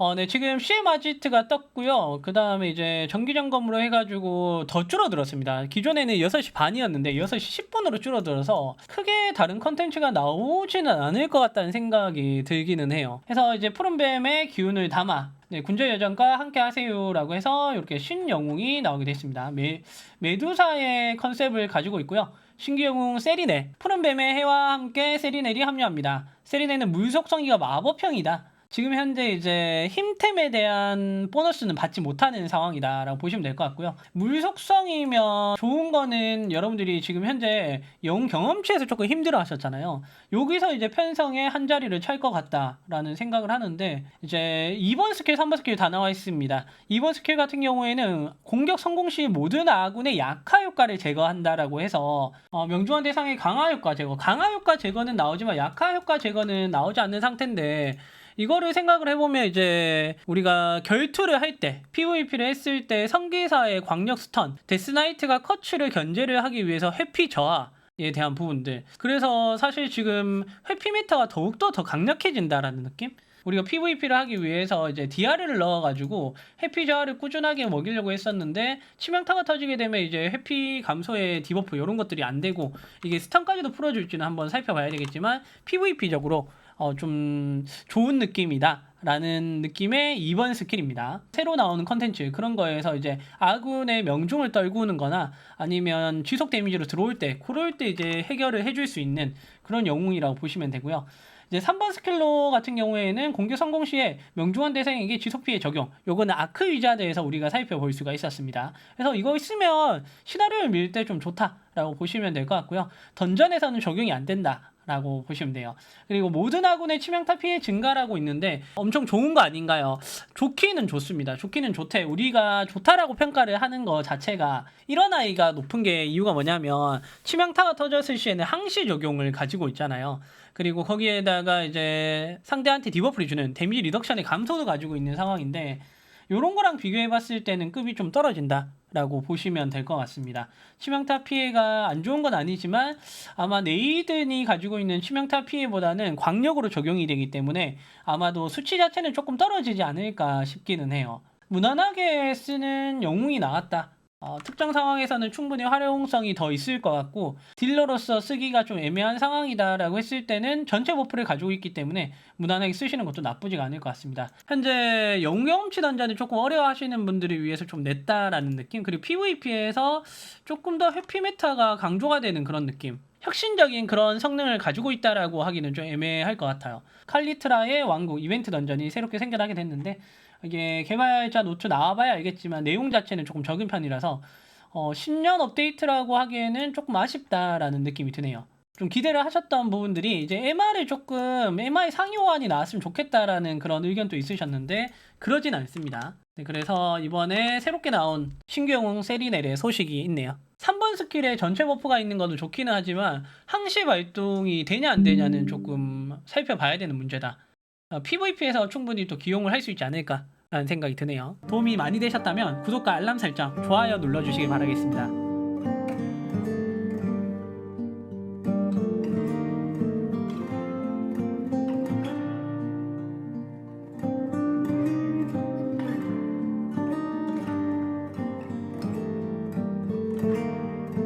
어, 네, 지금 CM 아지트가 떴고요. 그 다음에 이제 정기 점검으로 해가지고 더 줄어들었습니다. 기존에는 6시 반이었는데 6시 10분으로 줄어들어서 크게 다른 컨텐츠가 나오지는 않을 것 같다는 생각이 들기는 해요. 그래서 이제 푸른뱀의 기운을 담아 네, 군저 여정과 함께 하세요라고 해서 이렇게 신영웅이 나오게 됐습니다. 메, 메두사의 컨셉을 가지고 있고요. 신규 영웅 세리네, 푸른뱀의 해와 함께 세리넬이 합류합니다. 세리넬은 물속성이가 마법형이다. 지금 현재 이제 힘템에 대한 보너스는 받지 못하는 상황이다라고 보시면 될 것 같고요. 물 속성이면 좋은 거는 여러분들이 지금 현재 영웅 경험치에서 조금 힘들어 하셨잖아요. 여기서 이제 편성에 한 자리를 찰 것 같다라는 생각을 하는데 이제 2번 스킬, 3번 스킬 다 나와 있습니다. 2번 스킬 같은 경우에는 공격 성공 시 모든 아군의 약화 효과를 제거한다라고 해서 어, 명중한 대상의 강화 효과 제거, 강화 효과 제거는 나오지만 약화 효과 제거는 나오지 않는 상태인데 이거를 생각을 해보면 이제 우리가 결투를 할 때 PVP를 했을 때 성기사의 광역 스턴 데스나이트가 커츠를 견제를 하기 위해서 회피 저하 에 대한 부분들 그래서 사실 지금 회피 메타가 더욱더 더 강력해진다라는 느낌? 우리가 PVP를 하기 위해서 이제 DR을 넣어가지고 해피 저하를 꾸준하게 먹이려고 했었는데 치명타가 터지게 되면 이제 해피 감소의 디버프 이런 것들이 안 되고 이게 스턴까지도 풀어줄지는 한번 살펴봐야 되겠지만 PVP적으로 어, 좀 좋은 느낌이다. 라는 느낌의 2번 스킬입니다. 새로 나오는 컨텐츠 그런 거에서 이제 아군의 명중을 떨구는 거나 아니면 지속 데미지로 들어올 때 그럴 때 이제 해결을 해줄 수 있는 그런 영웅이라고 보시면 되고요. 이제 3번 스킬로 같은 경우에는 공격 성공 시에 명중한 대상에게 지속 피해 적용. 요거는 아크 위자드에서 우리가 살펴볼 수가 있었습니다. 그래서 이거 있으면 시나리오를 밀 때 좀 좋다라고 보시면 될 것 같고요. 던전에서는 적용이 안 된다. 라고 보시면 돼요. 그리고 모든 아군의 치명타 피해 증가라고 있는데 엄청 좋은 거 아닌가요? 좋기는 좋습니다. 좋기는 좋대. 우리가 좋다라고 평가를 하는 거 자체가 이런 아이가 높은 게 이유가 뭐냐면 치명타가 터졌을 시에는 항시 적용을 가지고 있잖아요. 그리고 거기에다가 이제 상대한테 디버프를 주는 데미지 리덕션의 감소도 가지고 있는 상황인데 요런 거랑 비교해 봤을 때는 급이 좀 떨어진다. 라고 보시면 될 것 같습니다. 치명타 피해가 안 좋은 건 아니지만 아마 네이든이 가지고 있는 치명타 피해보다는 광력으로 적용이 되기 때문에 아마도 수치 자체는 조금 떨어지지 않을까 싶기는 해요. 무난하게 쓰는 영웅이 나왔다. 어, 특정 상황에서는 충분히 활용성이 더 있을 것 같고 딜러로서 쓰기가 좀 애매한 상황이다라고 했을 때는 전체 버프를 가지고 있기 때문에 무난하게 쓰시는 것도 나쁘지가 않을 것 같습니다. 현재 영경험치 던전을 조금 어려워하시는 분들을 위해서 좀 냈다라는 느낌 그리고 PVP에서 조금 더 해피 메타가 강조가 되는 그런 느낌 혁신적인 그런 성능을 가지고 있다라고 하기는 좀 애매할 것 같아요. 칼리트라의 왕국 이벤트 던전이 새롭게 생겨나게 됐는데 이게 개발자 노트 나와봐야 알겠지만 내용 자체는 조금 적은 편이라서 어, 10년 업데이트라고 하기에는 조금 아쉽다라는 느낌이 드네요. 좀 기대를 하셨던 부분들이 이제 MR을 조금 MR 호환이 나왔으면 좋겠다라는 그런 의견도 있으셨는데 그러진 않습니다. 네, 그래서 이번에 새롭게 나온 신규 영웅 세리넬의 소식이 있네요. 3번 스킬에 전체 버프가 있는 것도 좋기는 하지만 항시 발동이 되냐 안 되냐는 조금 살펴봐야 되는 문제다. 어, PVP에서 충분히 또 기용을 할 수 있지 않을까 라는 생각이 드네요. 도움이 많이 되셨다면 구독과 알람 설정, 좋아요 눌러주시기 바라겠습니다.